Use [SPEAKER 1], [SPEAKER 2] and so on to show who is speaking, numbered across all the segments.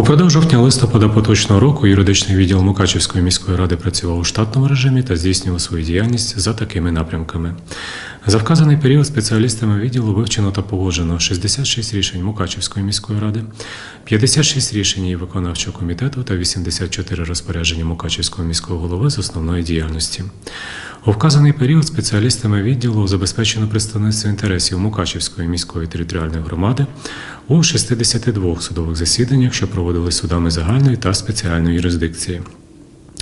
[SPEAKER 1] Упродовж жовтня-листопада поточного року юридичний відділ Мукачівської міської ради працював у штатному режимі та здійснював свою діяльність за такими напрямками. За вказаний період спеціалістами відділу вивчено та погоджено 66 рішень Мукачівської міської ради, 56 рішень її виконавчого комітету та 84 розпорядження Мукачівського міського голови з основної діяльності. У вказаний період спеціалістами відділу забезпечено представництво інтересів Мукачівської міської територіальної громади у 62 судових засіданнях, що проводились судами загальної та спеціальної юрисдикції.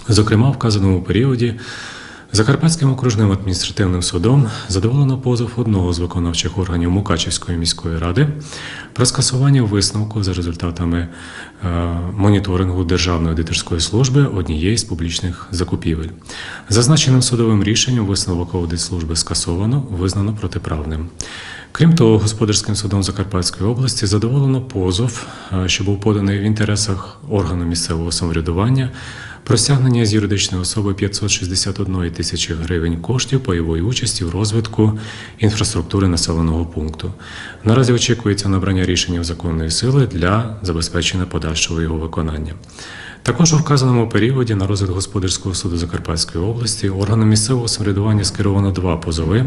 [SPEAKER 1] Зокрема, в вказаному періоді Закарпатським окружним адміністративним судом задоволено позов одного з виконавчих органів Мукачівської міської ради про скасування висновку за результатами е, моніторингу Державної аудиторської служби однієї з публічних закупівель. Зазначеним судовим рішенням висновок аудитслужби скасовано, визнано протиправним. Крім того, господарським судом Закарпатської області задоволено позов, е, що був поданий в інтересах органу місцевого самоврядування про з юридичної особи 561 тисячі гривень коштів пайової участі в розвитку інфраструктури населеного пункту. Наразі очікується набрання рішення законної сили для забезпечення подальшого його виконання. Також у вказаному періоді на розгляд господарського суду Закарпатської області органом місцевого самоврядування скеровано два позови,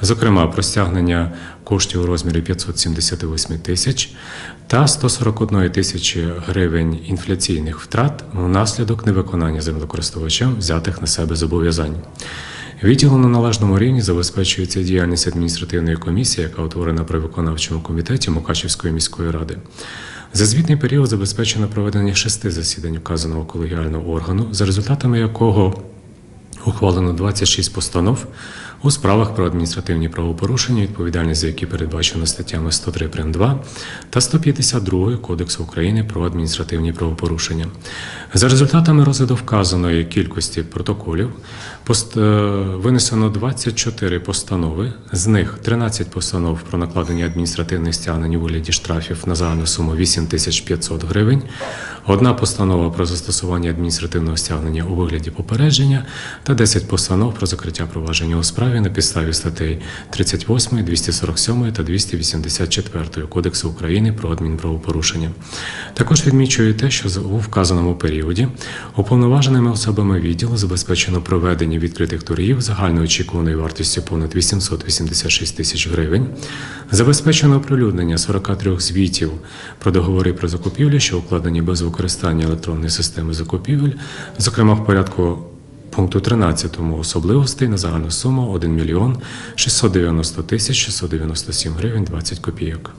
[SPEAKER 1] зокрема про стягнення коштів у розмірі 578 тисяч та 141 тисячі гривень інфляційних втрат внаслідок невиконання землекористувачем взятих на себе зобов'язань. Відділом на належному рівні забезпечується діяльність адміністративної комісії, яка утворена при виконавчому комітеті Мукачівської міської ради. За звітний період забезпечено проведення шести засідань вказаного колегіального органу, за результатами якого ухвалено 26 постанов у справах про адміністративні правопорушення, відповідальність за які передбачено статтями 103 прим. 2 та 152 Кодексу України про адміністративні правопорушення. За результатами розгляду вказаної кількості протоколів е, винесено 24 постанови, з них 13 постанов про накладення адміністративних стягнень у вигляді штрафів на загальну суму 8500 гривень, одна постанова про застосування адміністративного стягнення у вигляді попередження та 10 постанов про закриття провадження у справі на підставі статей 38, 247 та 284 Кодексу України про адмінправопорушення. Також відмічую те, що у вказаному періоді уповноваженими особами відділу забезпечено проведення відкритих торгів загальною очікуваною вартістю понад 886 тисяч гривень, забезпечено оприлюднення 43 звітів про договори про закупівлі, що укладені без використання електронної системи закупівель, зокрема в порядку пункту 13 особливостей на загальну суму 1 мільйон 690 тисяч 697 гривень 20 копійок.